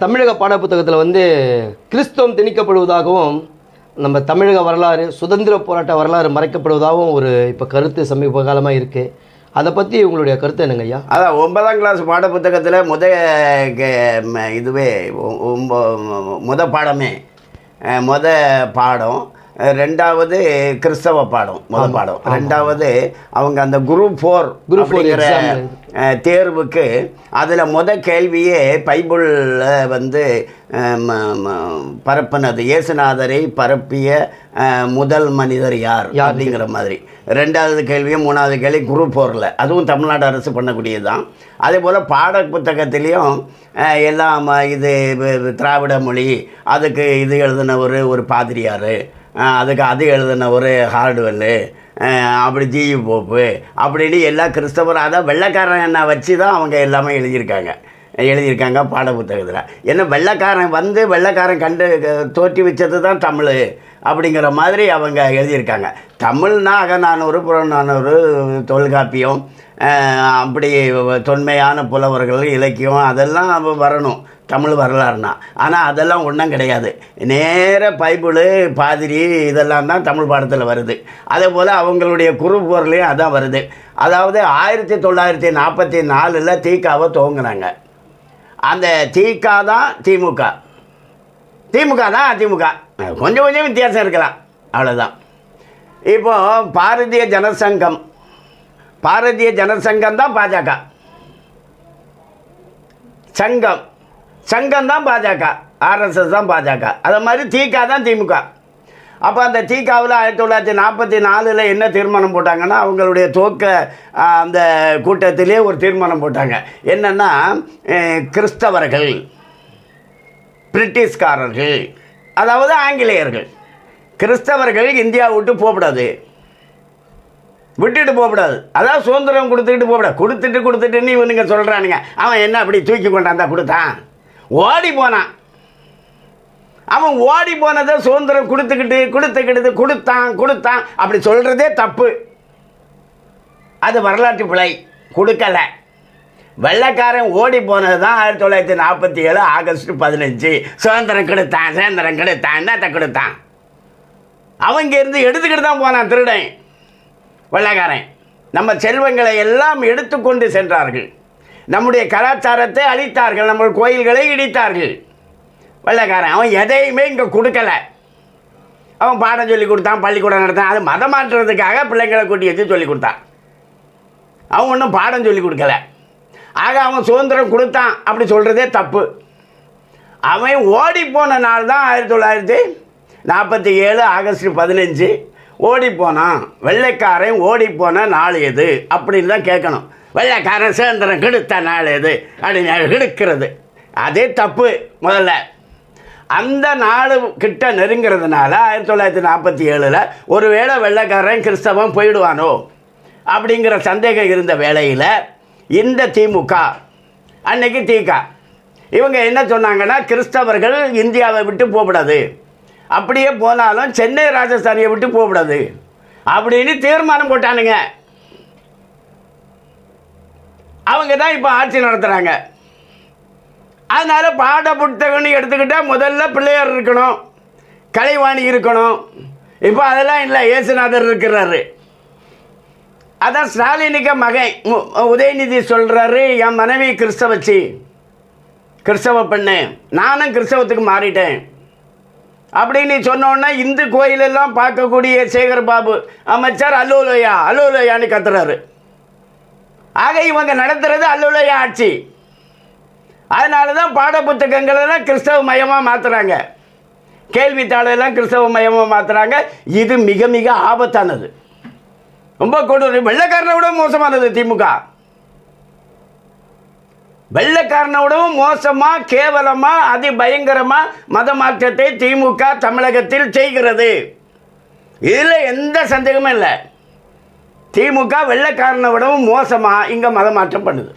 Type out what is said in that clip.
தமிழக பாடப்புத்தகத்தில் வந்து கிறிஸ்தவம் திணிக்கப்படுவதாகவும் நம்ம தமிழக வரலாறு சுதந்திர போராட்ட வரலாறு மறைக்கப்படுவதாகவும் ஒரு இப்போ கருத்து சமீப காலமாக இருக்குது அதை பற்றி உங்களுடைய கருத்து என்னங்க ஐயா அதான் ஒன்பதாம் கிளாஸ் பாடப்புத்தகத்தில் முத இதுவே முத பாடமே முத பாடம். ரெண்டாவது கிறிஸ்தவ பாடம் முத பாடம். ரெண்டாவது அவங்க அந்த குரூப் ஃபோர் exam. அஹ், தேர்வுக்கு அதில் முத கேள்வியே பைபிளில் வந்து பரப்புனது. இயேசுநாதரை பரப்பிய முதல் மனிதர் யார்? அப்படிங்கிற மாதிரி. ரெண்டாவது கேள்வியும் மூணாவது கேள்வி குரூப் ஃபோரில் அதுவும் தமிழ்நாடு அரசு பண்ணக்கூடியது தான் அதே போல் பாட புத்தகத்திலையும் எல்லாம் இது திராவிட மொழி அதுக்கு இது எழுதினவர் ஒரு பாதிரியார் அதுக்கு அது எழுதினவர் ஹார்டுவெல்லு அப்படி ஜியு போப்பு அப்படின்னு எல்லா கிறிஸ்தவர் அதான் வெள்ளைக்காரனை வச்சு தான் அவங்க எல்லாமே எழுதியிருக்காங்க. எழுதியிருக்காங்க பாட புத்தகத்தில் ஏன்னா வெள்ளைக்காரன் வந்து வெள்ளைக்காரன் கண்டு தோற்றி வச்சது தான் தமிழ் அப்படிங்கிற மாதிரி அவங்க எழுதியிருக்காங்க. தமிழ்னா அகநானூறு புறநானூறு தொல்காப்பியம் அப்படி தொன்மையான புலவர்கள் இலக்கியம் அதெல்லாம் வரணும் தமிழ் வரலாறுனா. ஆனால் அதெல்லாம் ஒன்றும் கிடையாது. நேர பைபிள் பாதிரி இதெல்லாம் தான் தமிழ் பாடத்தில் வருது. அதே போல் அவங்களுடைய குறுப்பொருளையும் அதான் வருது. அதாவது ஆயிரத்தி தொள்ளாயிரத்தி நாற்பத்தி நாலில் தீக்காவை துவங்குனாங்க அந்த தீகா தான் திமுக. திமுக தான் அதிமுக. கொஞ்சம் கொஞ்சம் வித்தியாசம் இருக்கலாம். அவ்வளோதான் இப்போது பாரதிய ஜனசங்கம். பாரதிய ஜனசங்கம் தான் பாஜக. சங்கம். சங்கம் தான் பாஜக. ஆர்எஸ்எஸ் தான் பாஜக. அதை மாதிரி தீகா தான் திமுக. அப்போ அந்த தீகாவில் ஆயிரத்தி தொள்ளாயிரத்தி நாற்பத்தி நாலில் என்ன தீர்மானம் போட்டாங்கன்னா அவங்களுடைய துவக்க அந்த கூட்டத்திலே ஒரு தீர்மானம் போட்டாங்க. என்னென்னா கிறிஸ்தவர்கள் பிரிட்டிஷ்காரர்கள் அதாவது ஆங்கிலேயர்கள். கிறிஸ்தவர்கள் இந்தியா விட்டு போகக்கூடாது. விட்டுட்டு போகக்கூடாது. அதான் சுதந்திரம் கொடுத்துக்கிட்டு போகக்கூடாது. கொடுத்துட்டு கொடுத்துட்டுன்னு இவனுங்க சொல்கிறானுங்க அவன் என்ன அப்படி தூக்கி கொண்டாந்தா கொடுத்தான்? ஓடி போனான். அவன் ஓடி போனதை சுதந்திரம் கொடுத்துக்கிட்டு கொடுத்துக்கிட்டு கொடுத்தான் கொடுத்தான். அப்படி சொல்கிறதே தப்பு. அது வரலாற்று பிழை. கொடுக்கலை. வெள்ளைக்காரன் ஓடி போனது தான் ஆயிரத்தி தொள்ளாயிரத்தி நாற்பத்தி ஏழு ஆகஸ்ட் பதினஞ்சு. சுதந்திரம் கெடுத்தான் சுதந்திரம் கெடுத்தான் என்னத்தை கொடுத்தான்? அவங்க இருந்து எடுத்துக்கிட்டு தான் போனான் திருடன். வெள்ளைக்காரன். நம்ம செல்வங்களை எல்லாம் எடுத்துக்கொண்டு சென்றார்கள். நம்முடைய கலாச்சாரத்தை அழித்தார்கள். நம்ம கோயில்களை இடித்தார்கள். வெள்ளைக்காரன். அவன் எதையுமே இங்கே கொடுக்கல. அவன் பாடம் சொல்லி கொடுத்தான் பள்ளிக்கூடம் நடத்தான். அது மதம் மாற்றுறதுக்காக பிள்ளைங்களை கூட்டி வச்சு சொல்லி கொடுத்தான். அவன் ஒன்றும் பாடம் சொல்லி கொடுக்கல. ஆக அவன் சுதந்திரம் கொடுத்தான். அப்படி சொல்கிறதே தப்பு. அவன் ஓடி போன நாள் தான் ஆயிரத்தி தொள்ளாயிரத்தி நாற்பத்தி ஏழு ஆகஸ்ட் பதினஞ்சு. ஓடி போனான். வெள்ளைக்காரன் ஓடி போன நாள் எது? அப்படின்னு தான் கேட்கணும். வெள்ளைக்காரன் சுதந்திரம் கெடுத்த நாள் எது? அப்படின்னு கெடுக்கிறது அதே தப்பு முதல்ல. அந்த நாடு கிட்ட நெருங்கிறதுனால ஆயிரத்தி தொள்ளாயிரத்தி நாற்பத்தி ஏழில் ஒருவேளை வெள்ளைக்காரன் கிறிஸ்தவன் போயிடுவானோ? அப்படிங்கிற சந்தேகம் இருந்த வேளையில் இந்த திமுக அன்னைக்கு திக இவங்க என்ன சொன்னாங்கன்னா கிறிஸ்தவர்கள் இந்தியாவை விட்டு போகக்கூடாது. அப்படியே போனாலும் சென்னை ராஜஸ்தானியை விட்டு போகக்கூடாது. அப்படின்னு தீர்மானம் போட்டானுங்க. அவங்க தான் இப்போ ஆட்சி நடத்துகிறாங்க அதனால் பாட புத்தகம்னு எடுத்துக்கிட்டால் முதல்ல பிள்ளையார் இருக்கணும். கலைவாணி இருக்கணும். இப்போ அதெல்லாம் இல்லை இயேசுநாதர் இருக்கிறாரு. அதான் ஸ்டாலினுக்கு மகன். உ- உதயநிதி சொல்கிறாரு என் மனைவி கிறிஸ்தவச்சி கிறிஸ்தவ பெண்ணு. நானும் கிறிஸ்தவத்துக்கு மாறிட்டேன். அப்படின்னு சொன்னோன்னே இந்து கோயிலெல்லாம் பார்க்கக்கூடிய சேகர் பாபு அமைச்சர் அல்லோலயா அல்லோலயான்னு கத்துறாரு. ஆக இவங்க நடத்துறது அல்லோலயா ஆட்சி. அதனால தான் பாடப்புத்தகங்களெல்லாம் கிறிஸ்தவ மயமாக மாற்றுறாங்க கேள்வித்தாளெல்லாம் கிறிஸ்தவ மயமாக மாற்றுறாங்க இது மிக மிக ஆபத்தானது. ரொம்ப கொடூரம் வெள்ளைக்காரனை விட மோசமானது திமுக. வெள்ளக்காரனை விடவும் மோசமாக கேவலமாக அதி பயங்கரமாக மத மாற்றத்தை திமுக தமிழகத்தில் செய்கிறது. இதில் எந்த சந்தேகமும் இல்லை. திமுக வெள்ளைக்காரனை விடவும் மோசமாக இங்கே மத மாற்றம் பண்ணுது.